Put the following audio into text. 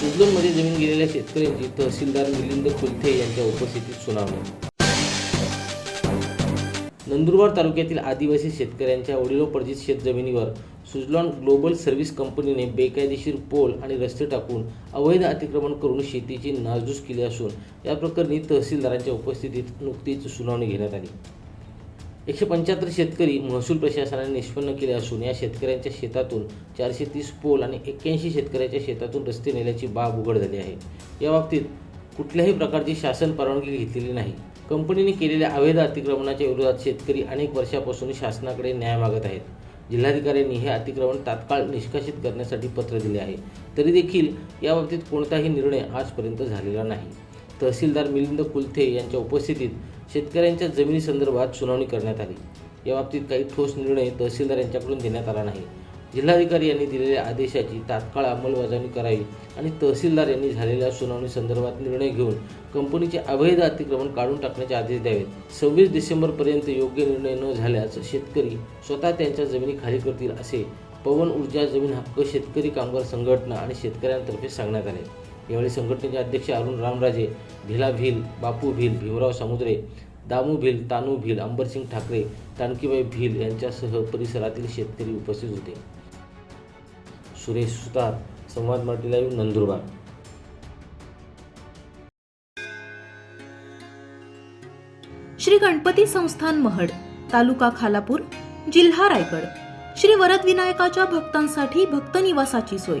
सुजलोनमध्ये जमीन गेलेल्या शेतकऱ्यांची तहसीलदार मिलिंद कुलथे यांच्या उपस्थितीत सुनावणी. नंदुरबार तालुक्यातील आदिवासी शेतकऱ्यांच्या वडिलोपर्जित शेतजमिनीवर सुजलॉन ग्लोबल सर्व्हिस कंपनीने बेकायदेशीर पोल आणि रस्ते टाकून अवैध अतिक्रमण करून शेतीची नासधूस केली असून या प्रकरणी तहसीलदारांच्या उपस्थितीत नुकतीच सुनावणी घेण्यात आली. एकशे पंच्याहत्तर शेतकरी महसूल प्रशासनाने निष्पन्न केले असून या शेतकऱ्यांच्या शेतातून चारशे तीस पोल आणि एक्क्याऐंशी शेतकऱ्याच्या शेतातून रस्ते नेल्याची बाब उघड झाली आहे. या बाबतीत कुठल्याही प्रकारची शासन परवानगी घेतलेली नाही. कंपनीने केलेल्या अवैध अतिक्रमणाच्या विरोधात शेतकरी अनेक वर्षापासून शासनाकडे न्याय मागत आहेत. जिल्हाधिकाऱ्यांनी हे अतिक्रमण तात्काळ निष्कासित करण्यासाठी पत्र दिले आहे. तरी देखील याबाबतीत कोणताही निर्णय आजपर्यंत झालेला नाही. तहसीलदार मिलिंद कुलथे यांच्या उपस्थितीत शेतकऱ्यांच्या जमिनी संदर्भात सुनावणी करण्यात आली. याबाबतीत काही ठोस निर्णय तहसीलदार यांच्याकडून देण्यात आला नाही. जिल्हाधिकारी यांनी दिलेल्या आदेशाची तात्काळ अंमलबजावणी करावी आणि तहसीलदार यांनी झालेल्या सुनावणी संदर्भात निर्णय घेऊन कंपनीचे अवैध अतिक्रमण काढून टाकण्याचे आदेश द्यावेत. सव्वीस डिसेंबरपर्यंत योग्य निर्णय न झाल्यास शेतकरी स्वतः त्यांच्या जमिनी खाली करतील असे पवन ऊर्जा जमीन हक्क शेतकरी कामगार संघटना आणि शेतकऱ्यांतर्फे सांगण्यात आले. यावेळी संघटनेचे अध्यक्ष अरुण रामराजे भिला भिल बापू भिल भीमराव समुद्रे दामू भिल तानू भिल अंबरसिंग ठाकरे तानकीबाई भिल यांच्यासह परिसरातील शेतकरी उपस्थित होते. सुरेश सुतार संवाद मराठी लाईव्ह नंदुरबार. श्री गणपती संस्थान महड तालुका खालापूर जिल्हा रायगड. श्री वरदविनायकाच्या भक्तांसाठी भक्त निवासाची सोय.